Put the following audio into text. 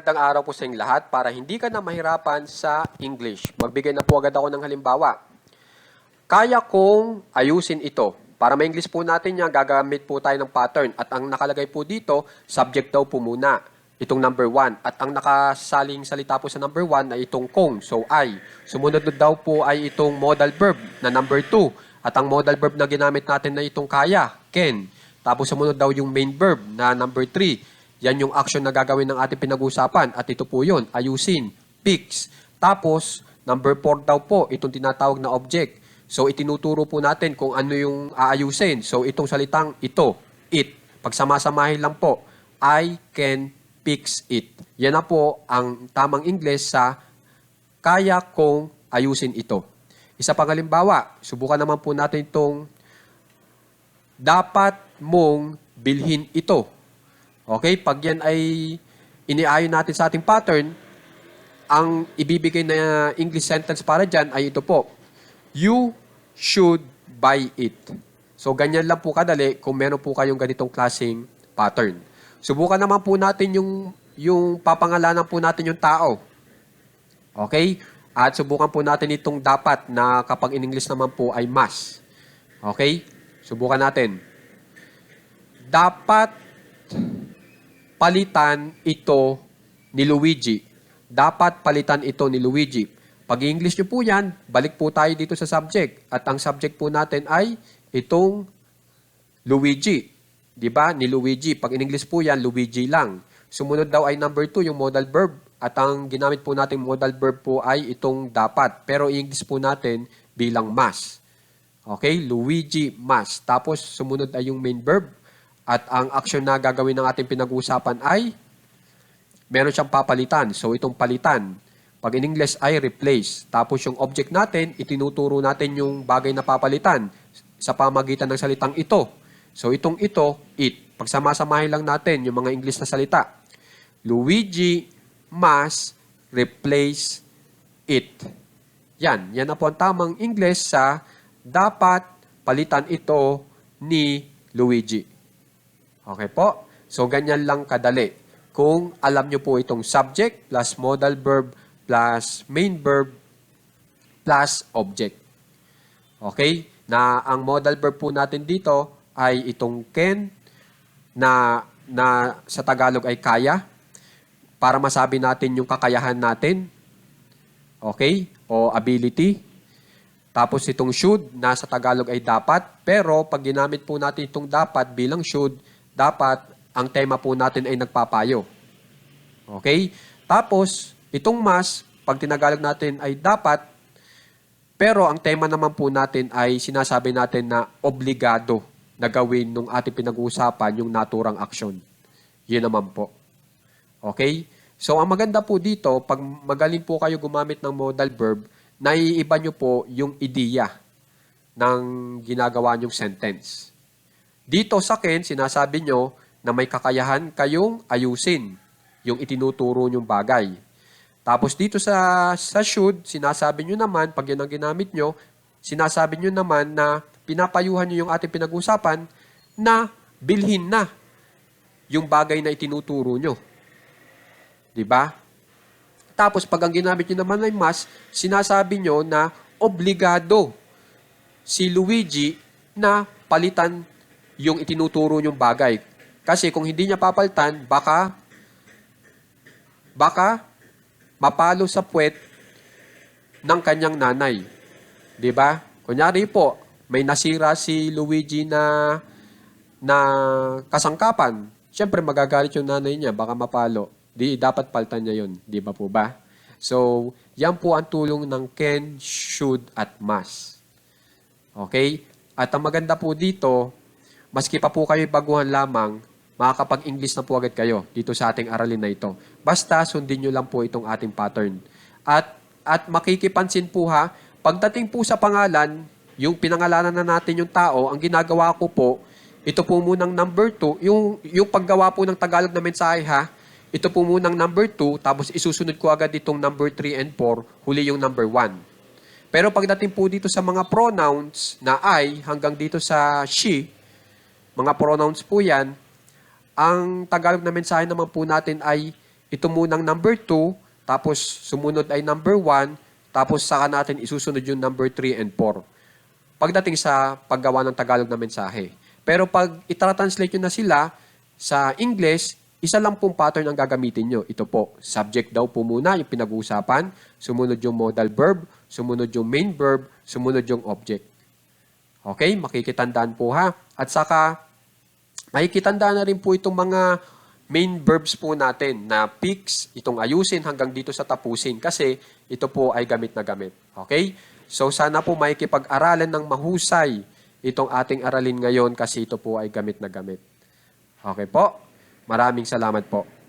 Magandang araw po sa inyong lahat para hindi ka na mahirapan sa English. Magbigay na po agad ako ng halimbawa. Kaya kong ayusin ito. Para ma-English po natin yan, gagamit po tayo ng pattern. At ang nakalagay po dito, subject daw po muna. Itong number one. At ang nakasaling salita po sa number one ay itong kung. So, I. Sumunod daw po ay itong modal verb na number two. At ang modal verb na ginamit natin na itong kaya, can. Tapos sumunod daw yung main verb na number three. Yan yung action na gagawin ng ating pinag-uusapan. At ito po yun, ayusin, fix. Tapos, number 4 daw po, itong tinatawag na object. So, itinuturo po natin kung ano yung aayusin. So, itong salitang ito, it. Pagsamasamahin lang po, I can fix it. Yan na po ang tamang Ingles sa kaya kong ayusin ito. Isa pang halimbawa, subukan naman po natin itong dapat mong bilhin ito. Okay? Pag yan ay iniayon natin sa ating pattern, ang ibibigay na English sentence para dyan ay ito po. You should buy it. So, ganyan lang po kadali kung meron po kayong ganitong klaseng pattern. Subukan naman po natin yung, yung papangalanan po natin yung tao. Okay? At subukan po natin itong dapat na kapag in English naman po ay must. Okay? Subukan natin. Dapat palitan ito ni Luigi. Dapat palitan ito ni Luigi. Pag English nyo po yan, balik po tayo dito sa subject. At ang subject po natin ay itong Luigi. Di ba? Ni Luigi. Pag in English po yan, Luigi lang. Sumunod daw ay number two, yung modal verb. At ang ginamit po natin modal verb po ay itong dapat. Pero in English po natin bilang must. Okay? Luigi must. Tapos sumunod ay yung main verb. At ang action na gagawin ng ating pinag-uusapan ay meron siyang papalitan. So itong palitan, pag in English ay replace. Tapos yung object natin, itinuturo natin yung bagay na papalitan sa pamagitan ng salitang ito. So itong ito, it. Pagsamasamahin lang natin yung mga English na salita. Luigi must replace it. Yan. Yan na po ang tamang English sa dapat palitan ito ni Luigi. Okay po? So, ganyan lang kadali. Kung alam nyo po itong subject plus modal verb plus main verb plus object. Okay? Na ang modal verb po natin dito ay itong can na, na sa Tagalog ay kaya para masabi natin yung kakayahan natin. Okay? O ability. Tapos itong should na sa Tagalog ay dapat. Pero pag ginamit po natin itong dapat bilang should, dapat ang tema po natin ay nagpapayo. Okay? Tapos, itong must, pag tinagalog natin ay dapat, pero ang tema naman po natin ay sinasabi natin na obligado na gawin nung ating pinag-uusapan yung naturang action. Yun naman po. Okay? So, ang maganda po dito, pag magaling po kayo gumamit ng modal verb, naiiba nyo po yung ideya ng ginagawa nyong sentence. Dito sa akin, sinasabi nyo na may kakayahan kayong ayusin yung itinuturo nyong bagay. Tapos dito sa, sa should, sinasabi nyo naman, pag yan ang ginamit nyo, sinasabi nyo naman na pinapayuhan nyo yung ating pinag-usapan na bilhin na yung bagay na itinuturo nyo. Di ba? Tapos pag ang ginamit nyo naman ay mas, sinasabi nyo na obligado si Luigi na palitan yung itinuturo nyong bagay. Kasi kung hindi niya papalitan, baka baka mapalo sa puwet ng kanyang nanay. 'Di ba? Kunyari po, may nasira si Luigi na na kasangkapan. Siyempre magagalit yung nanay niya, baka mapalo. Di dapat palitan niya 'yon, 'di ba po ba? So, yan po ang tulong ng can, should, at must. Okay? At ang maganda po dito, maski pa po kayo baguhan lamang, makakapag-English na po agad kayo dito sa ating aralin na ito. Basta sundin nyo lang po itong ating pattern. At, at makikipansin po ha, pagdating po sa pangalan, yung pinangalanan na natin yung tao, ang ginagawa ko po, ito po munang number 2, yung, yung paggawa po ng Tagalog na mensahe ha, ito po munang number 2, tapos isusunod ko agad itong number 3 and 4, huli yung number 1. Pero pagdating po dito sa mga pronouns na I hanggang dito sa she, mga pronouns po yan, ang Tagalog na mensahe naman po natin ay ito munang number 2, tapos sumunod ay number 1, tapos saka natin isusunod yung number 3 and 4. Pagdating sa paggawa ng Tagalog na mensahe. Pero pag itra-translate nyo na sila sa English, isa lang pong pattern ang gagamitin nyo. Ito po, subject daw po muna yung pinag-uusapan, sumunod yung modal verb, sumunod yung main verb, sumunod yung object. Okay, makikitandaan po ha. At saka, makikitandaan na rin po itong mga main verbs po natin na fix, itong ayusin hanggang dito sa tapusin kasi ito po ay gamit na gamit. Okay? So sana po makikipag-aralan ng mahusay itong ating aralin ngayon kasi ito po ay gamit na gamit. Okay po? Maraming salamat po.